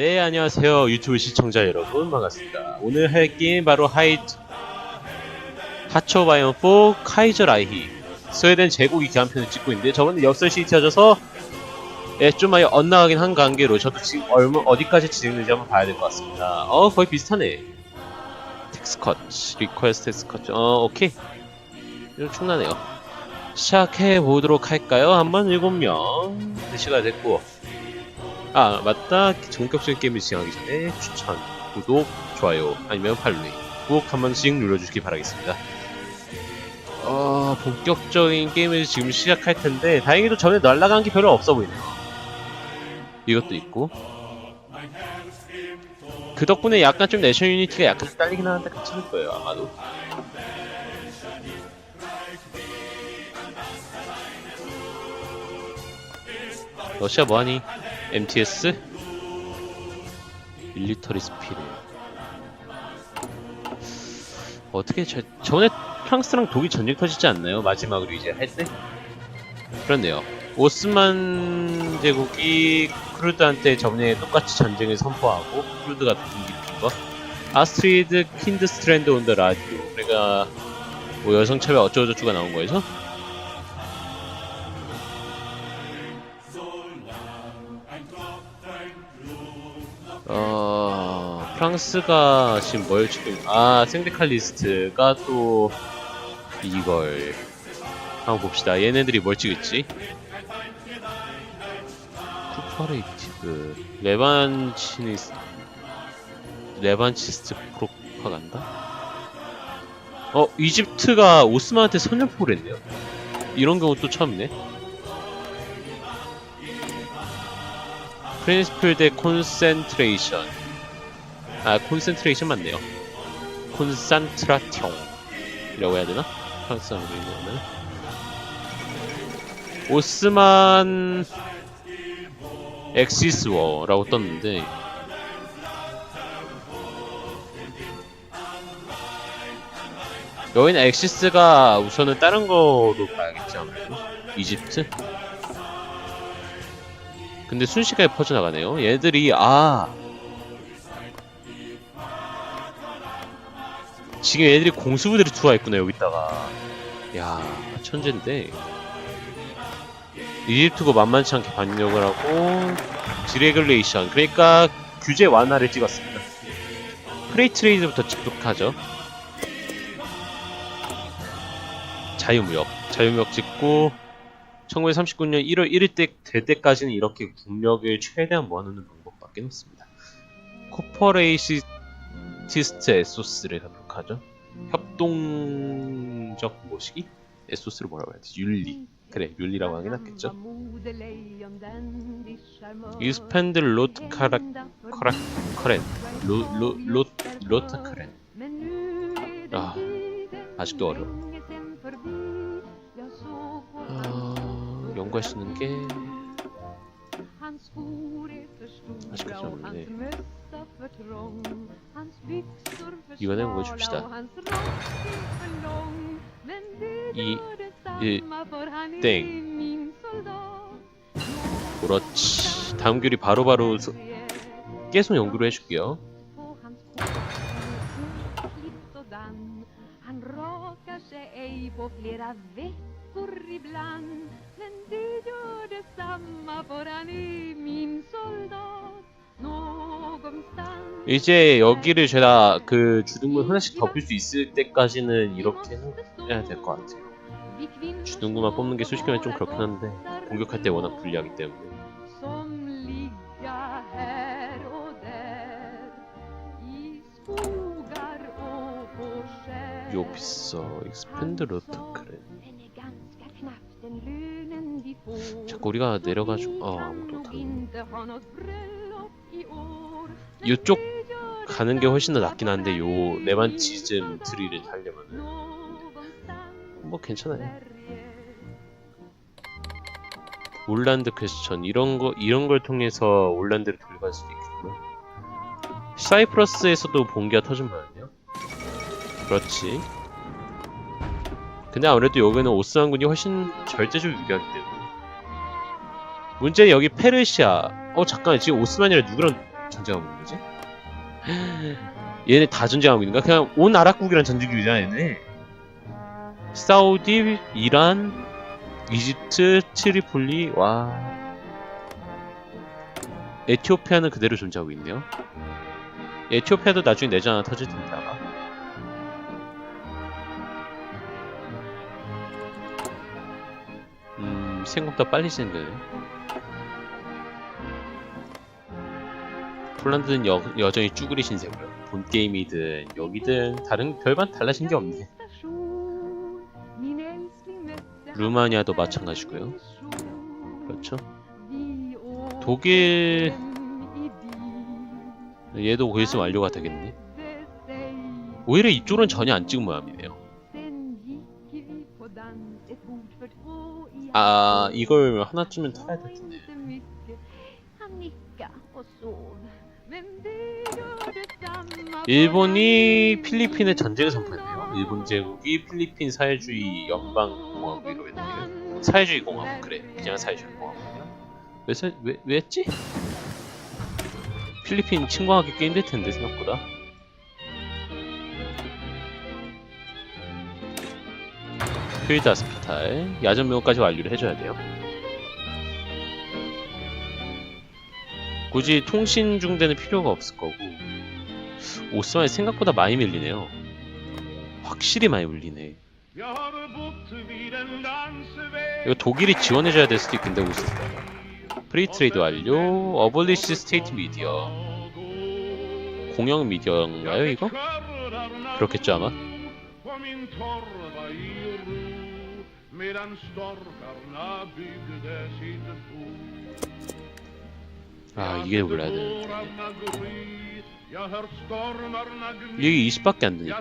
네, 안녕하세요. 유튜브 시청자 여러분. 반갑습니다. 오늘 할 게임 바로 하이트, 하초 바이언 4 카이저 라이히. 스웨덴 제국이 개한편을 찍고 있는데, 저번에 역설 시티여져서, 예, 좀 많이 엇나가긴 한 관계로, 저도 지금 얼마, 어디까지 진행되는지 한번 봐야 될 것 같습니다. 어, 거의 비슷하네. 텍스컷, 리퀘스트 텍스컷, 어, 오케이. 이거 충분하네요. 시작해 보도록 할까요? 한번 7명. 4시가 됐고, 아 맞다. 본격적인 게임을 진행하기 전에 추천, 구독, 좋아요 아니면 팔로우 꼭 한 번씩 눌러주시기 바라겠습니다. 어 본격적인 게임을 지금 시작할 텐데 다행히도 전에 날라간 게 별로 없어 보이네요. 이것도 있고. 그 덕분에 약간 좀 내셔널 유니티가 약간 딸리긴 하는데 괜찮을 거예요 아마도. 러시아 뭐하니? MTS? 밀리터리 스피릿 어떻게 저, 전에 프랑스랑 독일 전쟁 터지지 않나요? 마지막으로 이제 할 때? 그렇네요 오스만 제국이 크루드한테 전에 똑같이 전쟁을 선포하고 크루드가 공격한 거 아스트리드 킨드 스트랜드 온 더 라디오 그러니까 뭐 여성 차별 어쩌고저쩌고가 나온 거에서 어, 프랑스가 지금 뭘 지금, 아, 생데칼리스트가 또 이걸 한번 봅시다. 얘네들이 뭘 찍을지. 쿠퍼레이티브, 레반치니스, 레반치스트 프로파간다? 어, 이집트가 오스만한테 선전포를 했네요. 이런 경우 또 처음이네. 프린스플 대 콘센트레이션. 아 콘센트레이션 맞네요. 콘산트라티옹 이라고 해야 되나? 프랑스어로 읽으면 오스만 엑시스워라고 떴는데. 여기는 엑시스가 우선은 다른 거로 봐야겠지 아무래도? 이집트? 근데 순식간에 퍼져나가네요. 얘들이 아 지금 얘들이 공수부대로 들어와 있구나 여기다가 야 천재인데 이집트고 만만치 않게 반격을 하고 디레귤레이션 그러니까 규제 완화를 찍었습니다. 프레이 트레이드부터 집중하죠. 자유무역 자유무역 찍고 1939년 1월 1일 때, 될 때까지는 이렇게 국력을 최대한 모아놓는 방법밖에 없습니다. 코퍼레이시티스트 에소스를 협력하죠. 협동적 모시기? 에소스를 뭐라고 해야 되지? 윤리. 그래, 윤리라고 하긴 낫겠죠. 이스펜드 로트 카라 커라 커렌 로, 로, 로, 로트 카렌 아 아직도 어려워 아, 연구할 수 있는 게 아직까지 없네. 이거는 뭐 줍시다. 이, 일, 땡. 그렇지. 다음 교리 바로바로 서- 계속 연구를 해줄게요. Veckor ibland Men det gör detsamma för han är min soldat 이제 여기를 제가 그 주둔군 하나씩 덮을 수 있을 때까지는 이렇게는 해야 될 것 같아요. 주둔구만 뽑는 게 솔직히 좀 그렇긴 한데 공격할 때 워낙 불리하기 때문에 skär 요피서 익스펜드 로트 그래 자꾸 우리가 내려가지고 어 아무도 år 이쪽 가는 게 훨씬 더 낫긴 한데 요 레반치즘 트리를 타려면은. 뭐 괜찮아요. 올란드 퀘스천 이런 거 이런 걸 통해서 올란드를 돌려갈 수도 있겠구나. 사이프러스에서도 봉기가 터진 모양이요? 그렇지. 근데 아무래도 여기는 오스만군이 훨씬 절대적으로 유리하기 때문에 문제는 여기 페르시아. 어 잠깐 지금 오스만이라 누구랑 전쟁하고 있는 거지? 얘네 다 전쟁하고 있는가? 그냥 온 아랍국이랑 전쟁 중이잖아 얘네. 사우디, 이란, 이집트, 트리폴리. 와. 에티오피아는 그대로 존재하고 있네요. 에티오피아도 나중에 내전 하나 터질 텐데 아마. 음 생각보다 빨리 진행되네 폴란드는 여, 여전히 쭈그리 신 세고요. 본 게임이든 여기든 다른 별반 달라진 게 없네. 루마니아도 마찬가지고요. 그렇죠? 독일 얘도 고일스 완료가 되겠네. 오히려 이쪽은 전혀 안 찍은 모양이네요. 아 이걸 하나쯤은 타야 될 텐데 일본이 필리핀의 전쟁을 선포했네요. 일본 제국이 필리핀 사회주의 연방공화국으로 했네요 사회주의 공화국 그래. 그냥 사회주의 공화국이야. 왜, 사- 왜, 왜 했지? 필리핀 침공하기 꽤 힘들 텐데 생각보다. 필드 아스피탈 야전 명까지 완료를 해줘야 돼요. 굳이 통신 중대는 필요가 없을 거고 오스만이 생각보다 많이 밀리네요. 확실히 많이 밀리네. 이거 독일이 지원해줘야 될 수도 있겠는데 오스 프리 트레이드 완료. 어블리시 스테이트 미디어. 공영 미디어인가요 이거? 그렇겠죠 아마? 아 이게 몰라야 되는데 이게 20밖에 안 되니까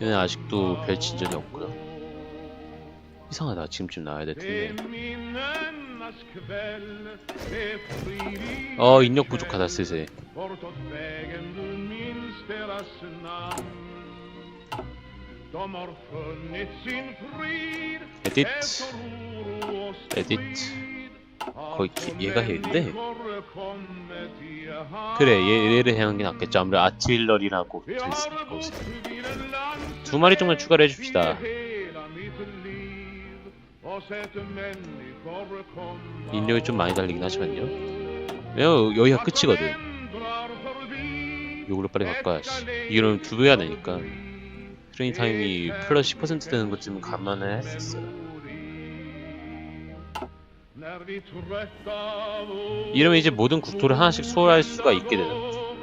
얘는 아직도 별 진전이 없구나 이상하다 지금쯤 나와야 될 텐데 어 인력 부족하다 슬슬 에딧 에딧 거의 기- 얘가 해인데. 그래 얘, 얘를 해는 게 낫겠죠 아무래도 아틸러리라고 두 마리 정도 추가를 해줍시다 인력이 좀 많이 달리긴 하지만요. 왜냐면 여기가 끝이거든. 요걸로 빨리 바꿔야 씨 이거는 두 배가 되니까. 트레인 타임이 플러스 10% 되는 것쯤은 감안을 했었어요. 이러면 이제 모든 국토를 하나씩 소화할 수가 있게 되는 거죠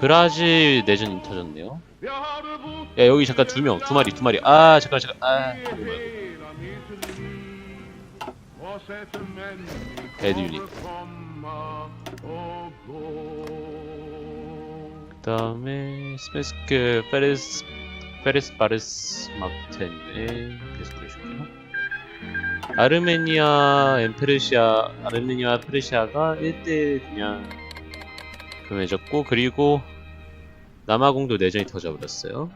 브라질 내전이 터졌네요. 야 여기 잠깐 두 명 두 마리 두 마리. 아 잠깐 잠깐. 아. 애드 유닛 그 다음에 스페스크 페레스 페레스 마크텐에 계속 해줄게요. 아르메니아 엠페르시아 아르메니아 페르시아가 1대 그냥 금해졌고 그리고 남아공도 내전이 터져버렸어요.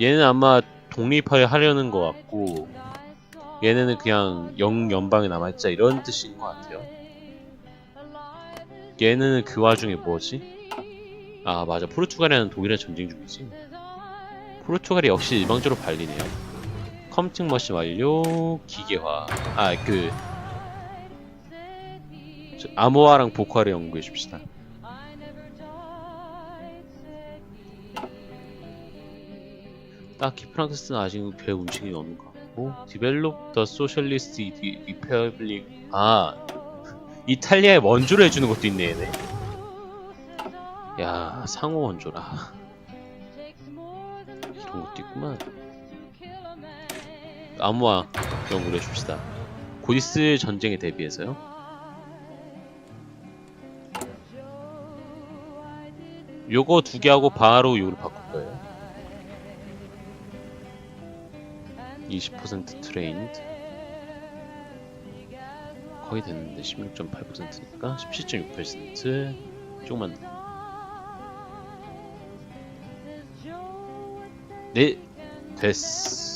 얘는 아마 독립을 하려는 것 같고 얘네는 그냥 영 연방에 남아있자 이런 뜻인 것 같아요. 얘는 그 와중에 뭐지? 아 맞아. 포르투갈이랑 독일이랑 전쟁 중이지. 포르투갈이 역시 일방적으로 발리네요. 컴팅 머신 완료 기계화. 아그 아모아랑 보컬을 연구해 줍시다. 딱히 프랑스는 아직 별 움직임이 없는 것 같고 디벨롭 더 소셜리스트 리퍼블릭 아 이탈리아에 원조를 해주는 것도 있네 얘네. 야 상호 원조라. 이런 것도 있구만. 아무와 연구를 해줍시다. 곧 있을 전쟁에 대비해서요 요거 두 개 하고 바로 요를 바꿀 거예요. 20% 트레인드. 거의 됐는데 16.8%니까 17.6% 조금만. 더. 네 됐어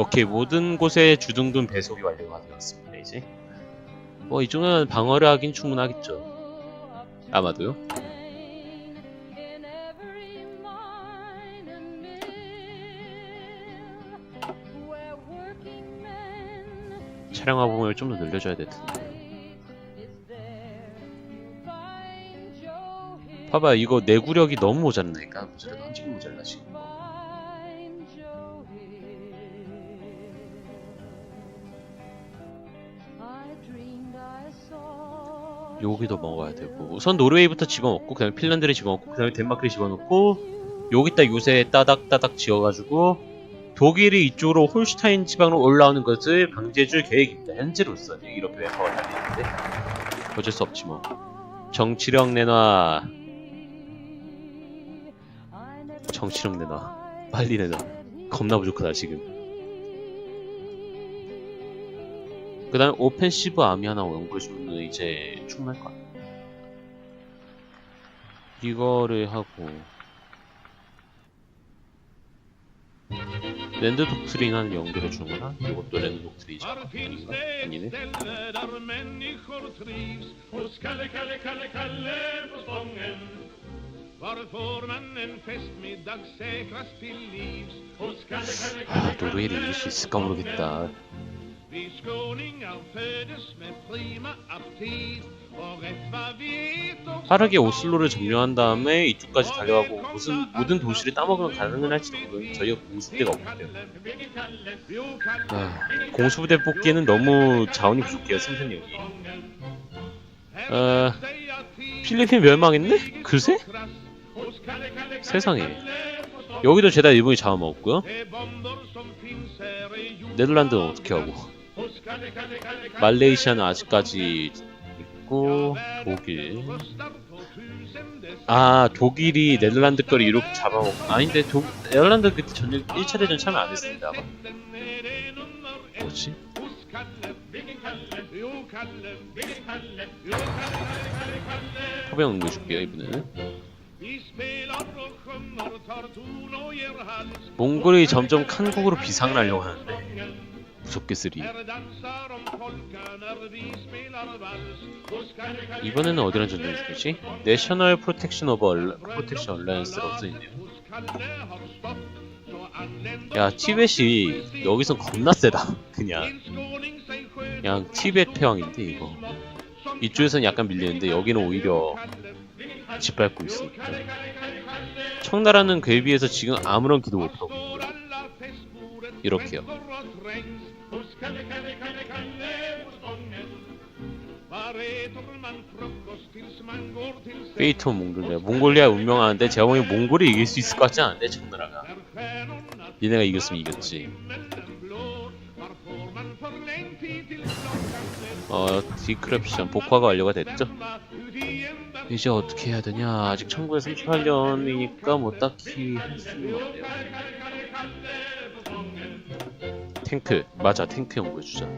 오케이 모든 곳에 주둔군 배속이 완료가 되었습니다 이제. 뭐 이 정도면 방어를 하긴 충분하겠죠. 아마도요. 차량 화보을 좀 더 늘려줘야 될 텐데. 봐봐 이거 내구력이 너무 모자라니까. 모자라 던지기 모자라 지금 여기도 먹어야 되고 우선 노르웨이부터 집어먹고 그 다음에 핀란드를 집어먹고 그 다음에 덴마크를 집어넣고 여기다 요새 따닥따닥 지어가지고 독일이 이쪽으로 홀슈타인 지방으로 올라오는 것을 방지해줄 계획입니다. 현재로서는 이렇게 왼파가 달리는데 어쩔 수 없지 뭐. 정치력 내놔. 정치력 내놔. 빨리 내놔. 겁나 부족하다 지금. 그 다음 오펜시브 아미 하나 연구해주면 이제 충분할 것 같아. 이거를 하고 랜드 독트린 하는 연결해 주는 거나 이것도 랜드 독트린이죠? 아니네 아 노르웨이를 이길 수 있을까 모르겠다 Vi skåningar föddes med prima aptit 빠르게 오슬로를 점령한 다음에 이쪽까지 달려가고 무슨 모든 도시를 따먹으면 가능할지도 모르는 저희가 공수부대가 없고요 아, 공수부대 뽑기에는 너무 자원이 부족해요 생산력이. 어, 필리핀 멸망했네? 글쎄? 세상에. 여기도 죄다 일본이 잡아먹었고요. 네덜란드는 어떻게 하고 말레이시아는 아직까지 있고 독일. 아 독일이 네덜란드 거를 이렇게 잡아먹고. 아닌데 독, 네덜란드 그때 전쟁 1차 대전 참여 안 했습니다 아마. 뭐지? 허병 응해줄게요 이번에는 몽골이 점점 칸국으로 비상을 하려고 하는데 무섭게 쓰리. 이번에는 어디랑 전쟁 중이지? 내셔널 프로텍션 얼라, 프로텍션 얼라이언스라고 써있네요 야 티벳이 여기선 겁나 세다 그냥. 그냥 티벳 패왕인데 이거. 이쪽에선 약간 밀리는데 여기는 오히려 짓밟고 있으니까. 청나라는 비해서 지금 아무런 기도 못하고 이렇게요 페이터 몽골리아 몽골리아 운명하는데 보기엔 몽골이 이길 수 있을 것 같지 않은데 청나라가. 얘네가 이겼으면 이겼지. 어 디크랩션 복화가 완료가 됐죠? 이제 어떻게 해야 되냐? 아직 1938년이니까 뭐 딱히 할 수는 없네요 탱크 맞아 탱크 연구해주자.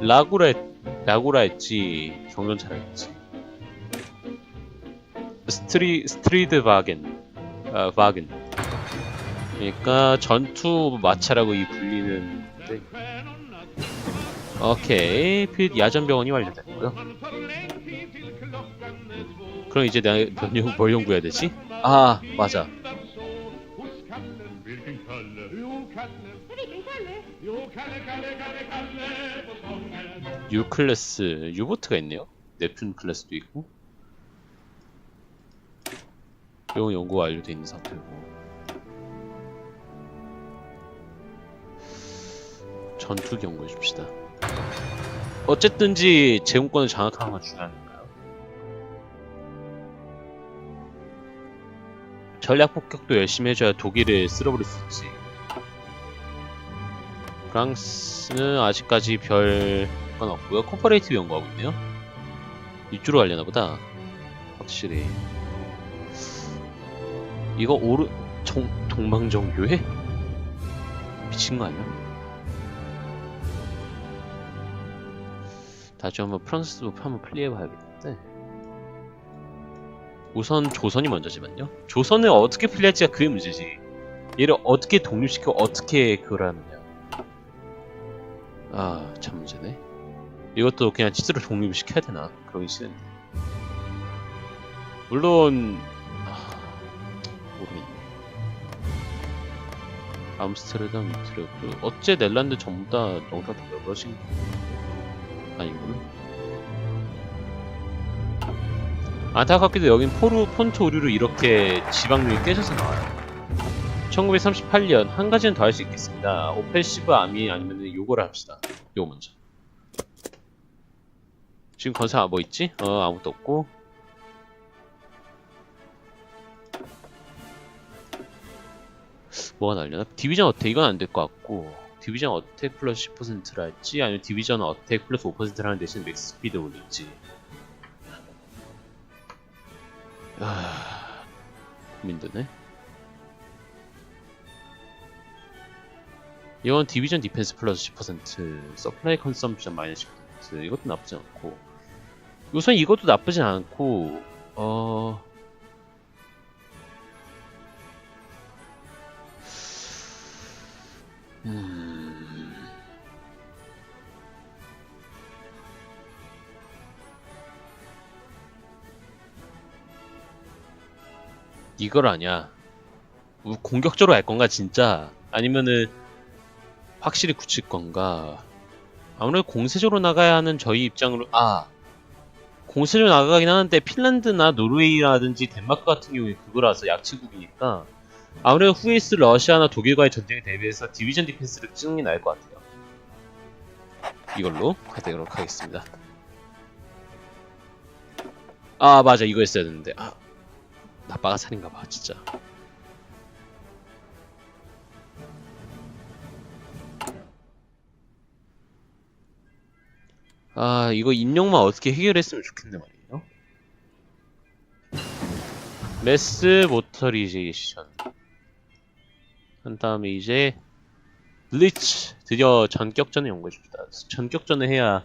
라구라 했, 라구라 했지 경전차라 했지. 스트리 스트리드 바겐 아 바겐. 그러니까 전투 마차라고 이 불리는 데. 오케이 필 야전병원이 완료됐고요. 그럼 이제 내가 뭘 연구해야 되지? 아 맞아 U 클래스 유보트가 있네요. 넵튠 클래스도 있고. 이건 연구 완료돼 있는 상태고. 전투기 연구해 줍시다. 어쨌든지 제공권을 장악하는 건 중요하니까요. 전략 폭격도 열심히 해줘야 독일을 쓸어버릴 수 있지. 프랑스는 아직까지 별 건 없고요. 코퍼레이티브 연구하고 있네요. 이쪽으로 가려나 보다. 확실히. 이거 오르 정, 동방정교회? 미친 거 아니야? 다시 한번 프랑스도 한번 플레이해봐야겠는데 우선 조선이 먼저지만요 조선을 어떻게 플레이할지가 그게 문제지 얘를 어떻게 독립시켜 어떻게 그걸 하느냐 아 참 문제네 이것도 그냥 치즈로 독립을 시켜야 되나? 그러기 싫은데 물론 아, 모르겠네. 암스테르담, 유트레흐트 어째 넬란드 전부 다 영상 다 넓어진 아니구나? 안타깝게도 여긴 포르, 폰트 오류로 이렇게 지방률이 깨져서 나와요. 1938년 한 가지는 더 할 수 있겠습니다. 오펜시브 아미 아니면 요거를 합시다. 요거 먼저 지금 건설 뭐 있지? 어 아무것도 없고. 뭐가 날려나? 디비전 어택 이건 안 될 것 같고. 디비전 어택 플러스 10%를 할지? 아니면 디비전 어택 플러스 5%를 하는 대신 맥스 스피드 올릴지? 아... 고민되네. 이건 디비전 디펜스 플러스 10% 서플라이 컨섬션 마이너스 10% 이것도 나쁘지 않고 우선 이것도 나쁘진 않고 어... 음... 이걸 아냐? 우- 공격적으로 할 건가 진짜? 아니면은 확실히 굳힐 건가? 아무래도 공세적으로 나가야 하는 저희 입장으로 아 공세적으로 나가긴 하는데 핀란드나 노르웨이라든지 덴마크 같은 경우에 그거라서 약체국이니까 아무래도 후에스 러시아나 독일과의 전쟁에 대비해서 디비전 디펜스를 찍는 게 나을 것 같아요. 이걸로 가도록 하겠습니다. 아 맞아. 이거 했어야 되는데. 아 나빠가 살인가봐 진짜 아 이거 인력만 어떻게 해결했으면 좋겠네 말이에요. 메스 모터리제이션. 한 다음에 이제 블리츠. 드디어 전격전을 연구해줍니다 전격전을 해야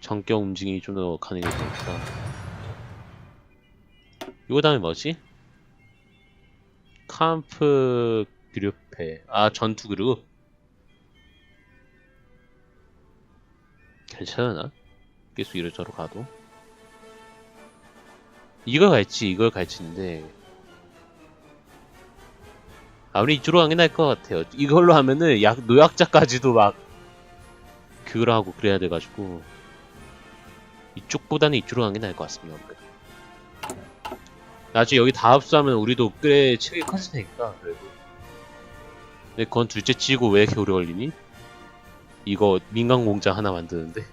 전격 움직임이 좀 더 가능해지니까 이거 다음에 뭐지? 캄프 그룹회. 아 전투 그룹 괜찮나? 계속 이러저러 가도 이걸 갈지 이걸 갈지인데 아무리 이쪽으로 게 나을 것 같아요 이걸로 하면은 약 노약자까지도 막 그걸 하고 그래야 돼가지고 이쪽보다는 이쪽으로 게 나을 것 같습니다. 나중에 여기 다 합수하면 우리도 꽤 체력이 커질 테니까 그래도 근데 그건 둘째 치고 왜 이렇게 오래 걸리니? 이거 민간 공장 하나 만드는데?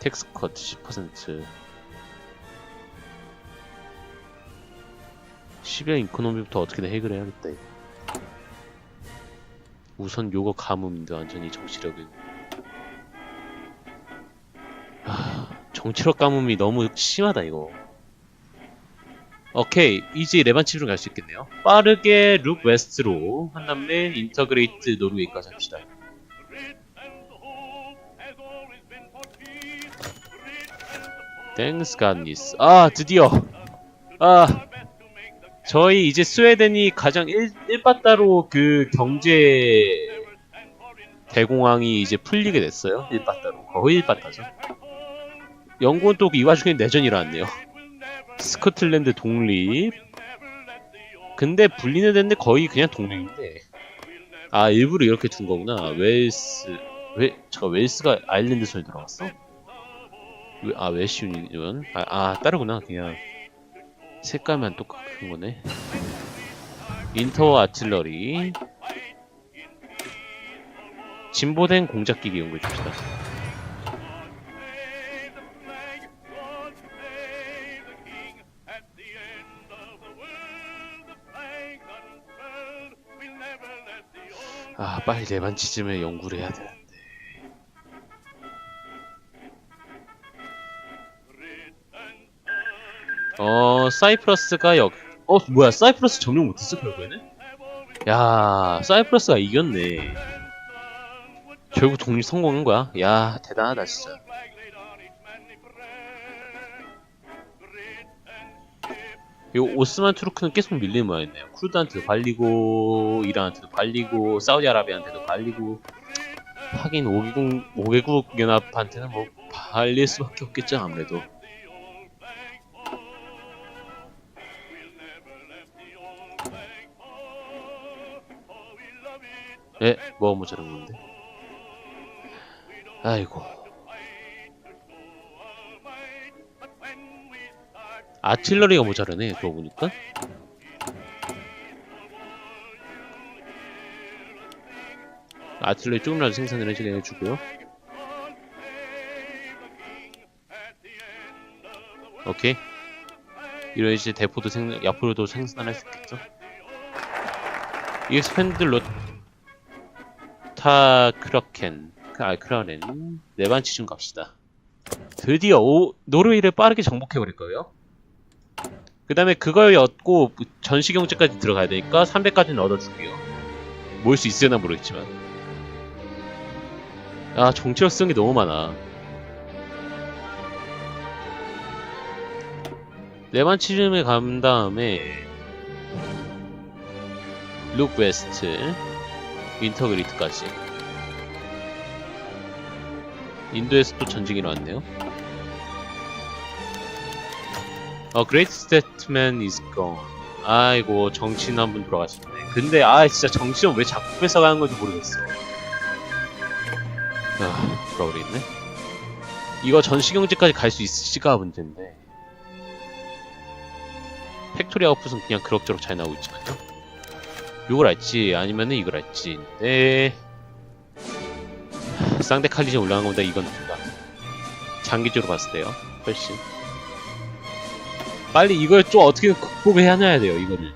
텍스 컷 10% 10여 이코노미부터 어떻게든 해결 해야겠다 이거. 우선 요거 가뭄인데 완전히 정치력은. 아, 정치력 가뭄이 너무 심하다 이거 오케이 이제 레반치로 갈 수 있겠네요. 빠르게 룩 웨스트로 한 다음에 인터그레이트 노르웨이까지 합시다. 땡스 갓니스 아 드디어. 아 저희 이제 스웨덴이 가장 일, 일바따로 그 경제 대공황이 이제 풀리게 됐어요. 일바따로. 거의 일바따죠. 영국은 또 이 와중에 내전이 일어났네요 스코틀랜드 독립. 근데 분리는 됐는데 거의 그냥 독립인데. 아 일부러 이렇게 둔 거구나. 웨일스 웨 잠깐 웨일스가 아일랜드 손에 들어갔어? 왜, 아 웨시 유니언? 아, 아 따르구나 그냥. 색깔만 똑같은 거네. 인터 아틀러리. 진보된 공작기기 연구해 줍시다 아 빨리 레반치즘에 연구를 해야 되는데 어 사이프러스가 역. 어 뭐야 사이프러스 점령 못했어 결국에는? 야 사이프러스가 이겼네. 결국 독립 성공한 거야. 야 대단하다 진짜. 이 오스만 투르크는 계속 밀리는 모양이네요. 쿠르드한테도 발리고 이란한테도 발리고 사우디아라비아한테도 발리고 하긴 5개국, 5개국 연합한테는 뭐 발릴 수밖에 없겠죠 아무래도. 에? 뭐가 모자란 건데? 아이고 아틸러리가 모자라네 그거 보니까. 아틸러리 조금이라도 생산을 해주고요. 오케이. 이런 이제 대포도 생 앞으로도 생산할 수 있겠죠? 익스펜드 로타 크러켄 아 크라렌 네반치 좀 갑시다. 드디어 오, 노르웨이를 빠르게 정복해버릴 거예요 그 다음에 그걸 얻고 전시경제까지 들어가야 되니까 300까지는 얻어줄게요. 모을 수 있으나 모르겠지만. 아 정치력 쓰는 게 너무 많아. 네반치즘에 간 다음에 룩 웨스트 인터그리트까지. 인도에서 또 전쟁이 왔네요 어, Great Statesman is gone. 아이고, 정치인 한 분 돌아가셨네. 근데, 아, 진짜 정치는 왜 자꾸 뺏어가는 건지 모르겠어. 아, 돌아버리겠네. 이거 전시경제까지 갈 수 있을지가 문제인데. 팩토리 아웃풋은 그냥 그럭저럭 잘 나오고 있지만요. 요걸 할지, 아니면은 이걸 할지. 네. 쌍대 칼리전 올라간 것보다 이건 낫다. 장기적으로 봤을 때요. 훨씬. 빨리 이걸 좀 어떻게 극복을 해놔야 돼요, 이거를.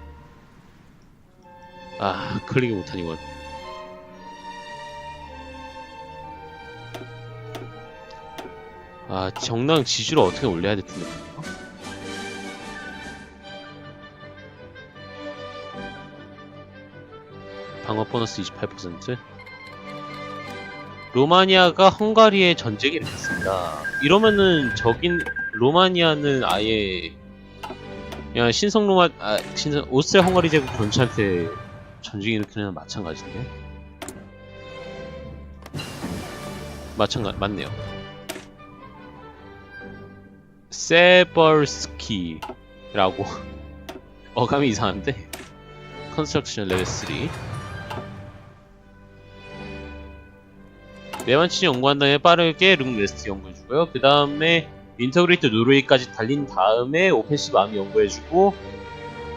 아, 클릭을 이건. 아, 정당 지지를 어떻게 올려야 될 텐데. 방어 보너스 28%. 로마니아가 헝가리에 전쟁이 일어났습니다. 이러면은 저긴 로마니아는 아예 그냥 신성 로마 아 신성 오스트리아 헝가리 제국 전체한테 전쟁이 일으키는 마찬가지인데 마찬가 맞네요. 세버스키라고 어감이 이상한데 컨스트럭션 레벨 3 네만치 연구한 다음에 빠르게 룸 웨스트 연구해주고요. 그 다음에 인터그레이트 노르웨이까지 달린 다음에 오펜시브 암 연구해주고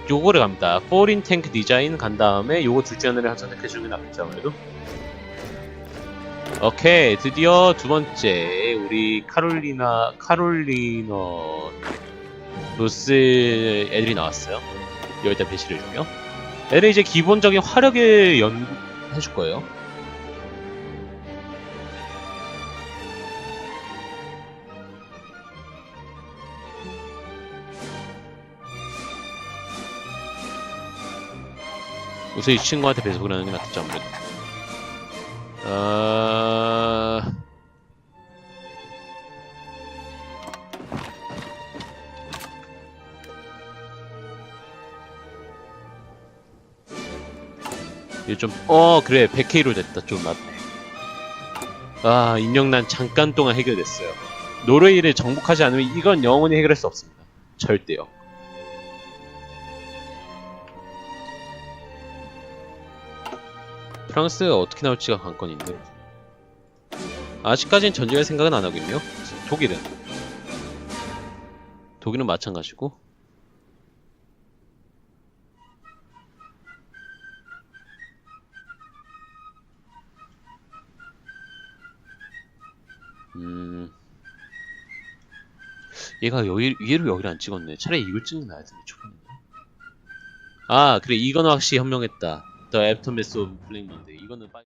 요거를 갑니다. 포린 탱크 디자인 간 다음에 요거 둘째 하나를 선택해주는 게 낫겠죠 아무래도. 오케이 드디어 두 번째 우리 카롤리나 카롤리너 로스 애들이 나왔어요. 여기다 배치를 해주며 애들 이제 기본적인 화력을 연구해줄 거예요. 우선 이 친구한테 배속을 하는 게 낫겠죠 아무래도 어... 이거 좀, 어, 그래, 100K로 됐다. 좀 낫네. 아, 인형난 잠깐 동안 해결됐어요. 노르웨이를 정복하지 않으면 이건 영원히 해결할 수 없습니다. 절대요. 프랑스가 어떻게 나올지가 관건인데. 아직까지는 전쟁할 생각은 안 하고 있네요. 독일은 독일은 마찬가지고. 음. 얘가 여기 위로 여기를 안 찍었네. 차라리 이걸 찍는 게 나을 텐데. 초반에 아 그래. 이건 확실히 현명했다 The Aftermath of Playing Monday 이거는 빨리